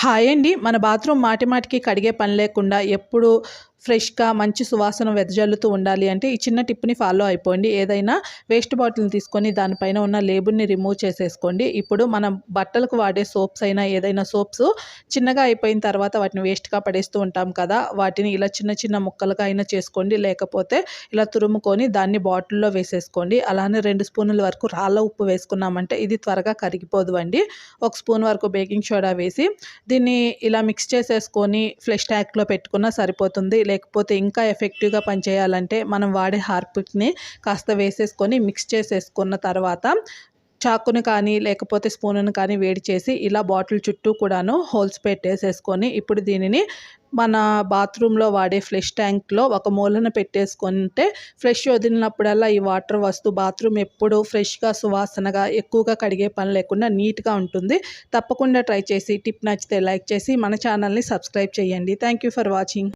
Hi అండి మన bathroom మాటి మాటికి కడిగే పని లేకుండా ఎప్పుడు ఫ్రెష్గా మంచి సువాసన వెదజల్లుతూ ఉండాలి అంటే ఈ చిన్న టిప్ని ఫాలో అయిపోండి. ఏదైనా వేస్ట్ బాటిల్ని తీసుకొని దానిపైన ఉన్న లేబుల్ని రిమూవ్ చేసేసుకోండి. ఇప్పుడు మనం బట్టలకు వాడే సోప్స్ అయినా ఏదైనా సోప్స్ చిన్నగా అయిపోయిన తర్వాత వాటిని వేస్ట్గా పడేస్తూ ఉంటాం కదా వాటిని ఇలా చిన్న చిన్న ముక్కలుగా అయినా చేసుకోండి. లేకపోతే ఇలా తురుముకొని దాన్ని బాటిల్లో వేసేసుకోండి. అలానే రెండు స్పూన్ల వరకు రాళ్ళ ఉప్పు వేసుకున్నామంటే ఇది త్వరగా కరిగిపోదు అండి. ఒక స్పూన్ వరకు బేకింగ్ సోడా వేసి దీన్ని ఇలా మిక్స్ చేసేసుకొని ఫ్లెష్ ట్యాక్లో పెట్టుకున్నా సరిపోతుంది. లేకపోతే ఇంకా ఎఫెక్టివ్గా పనిచేయాలంటే మనం వాడే హార్పిక్ని కాస్త వేసేసుకొని మిక్స్ చేసేసుకున్న తర్వాత చాకును కానీ లేకపోతే స్పూన్ను కానీ వేడి చేసి ఇలా బాటిల్ చుట్టూ కూడాను హోల్స్ పెట్టేసేసుకొని ఇప్పుడు దీనిని మన బాత్రూంలో వాడే ఫ్లెష్ ట్యాంక్లో ఒక మూలన పెట్టేసుకుంటే ఫ్రెష్ వదిలినప్పుడల్లా ఈ వాటర్ వస్తూ బాత్రూమ్ ఎప్పుడు ఫ్రెష్గా సువాసనగా ఎక్కువగా కడిగే పని లేకుండా నీట్గా ఉంటుంది. తప్పకుండా ట్రై చేసి టిప్ నచ్చితే లైక్ చేసి మన ఛానల్ని సబ్స్క్రైబ్ చేయండి. Thank you for watching.